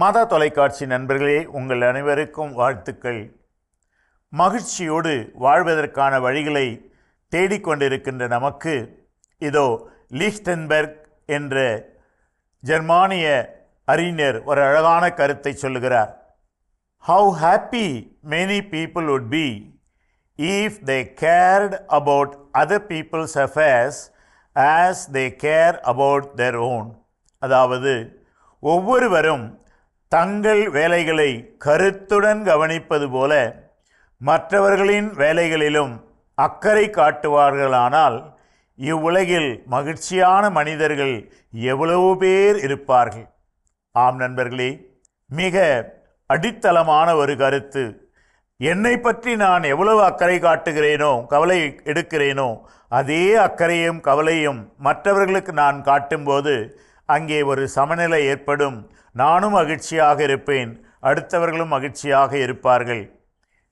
மாதா தொலைக்காட்சி நண்பர்களே உங்கள் அனைவருக்கும் வாழ்த்துக்கள். மகிழ்ச்சியோடு வாழ்வதற்கான வழிகளை தேடிக்கொண்டிருக்கின்ற நமக்கு இதோ லீஸ்டன்பெர்க் என்ற ஜெர்மானிய அறிஞர் ஒரு அழகான கருத்தை சொல்லுகிறார். How happy many people would be if they cared about other people's affairs as they care about their own. அதாவது ஒவ்வொருவரும் தங்கள் வேலைகளை கருத்துடன் கவனிப்பது போல மற்றவர்களின் வேலைகளிலும் அக்கறை காட்டுவார்களானால் இவ்வுலகில் மகிழ்ச்சியான மனிதர்கள் எவ்வளவு பேர் இருப்பார்கள்? ஆம் நண்பர்களே மிக அடித்தளமான ஒரு கருத்து. என்னை பற்றி நான் எவ்வளவு அக்கறை காட்டுகிறேனோ கவலை எடுக்கிறேனோ அதே அக்கறையும் கவலையும் மற்றவர்களுக்கு நான் காட்டும்போது அங்கே ஒரு சமநிலை ஏற்படும் நானும் மகிழ்ச்சியாக இருப்பேன். அடுத்தவர்களும் மகிழ்ச்சியாக இருப்பார்கள்.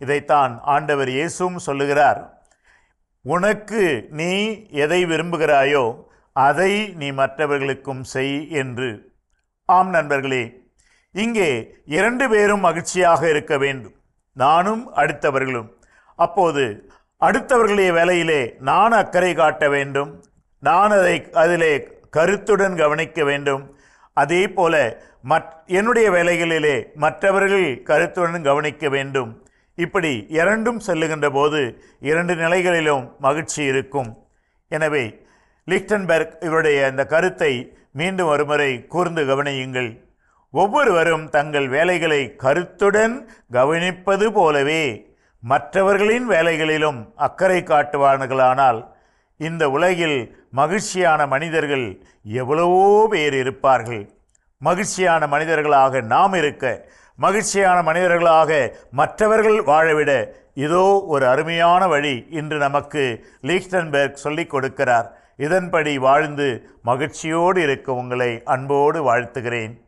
இதைத்தான் ஆண்டவர் இயேசுவும் சொல்லுகிறார். உனக்கு நீ எதை விரும்புகிறாயோ அதை நீ மற்றவர்களுக்கும் செய் என்று. ஆம் நண்பர்களே இங்கே இரண்டு பேரும் மகிழ்ச்சியாக இருக்க வேண்டும். நானும் அடுத்தவர்களும். அப்போது அடுத்தவர்களுடைய வேலையிலே நான் அக்கறை காட்ட வேண்டும். நான் அதை அதிலே கருத்துடன் கவனிக்க வேண்டும். அதே போல மற் என்னுடைய வேலைகளிலே மற்றவர்கள் கருத்துடன் கவனிக்க வேண்டும். இப்படி இரண்டும் செல்லுகின்ற போது இரண்டு நிலைகளிலும் மகிழ்ச்சி இருக்கும். எனவே லிக்டன்பெர்க் இவருடைய அந்த கருத்தை மீண்டும் ஒருமுறை கூர்ந்து கவனியுங்கள். ஒவ்வொருவரும் தங்கள் வேலைகளை கருத்துடன் கவனிப்பது போலவே மற்றவர்களின் வேலைகளிலும் அக்கறை காட்டுவார்களானால் இந்த உலகில் மகிழ்ச்சியான மனிதர்கள் எவ்வளவோ பேர் இருப்பார்கள். மகிழ்ச்சியான மனிதர்களாக நாம் இருக்க மகிழ்ச்சியான மனிதர்களாக மற்றவர்கள் வாழவிட இதோ ஒரு அருமையான வழி இன்று நமக்கு லீக்டன்பெர்க் சொல்லிக் கொடுக்கிறார். இதன்படி வாழ்ந்து மகிழ்ச்சியோடு இருக்க உங்களை அன்போடு வாழ்த்துகிறேன்.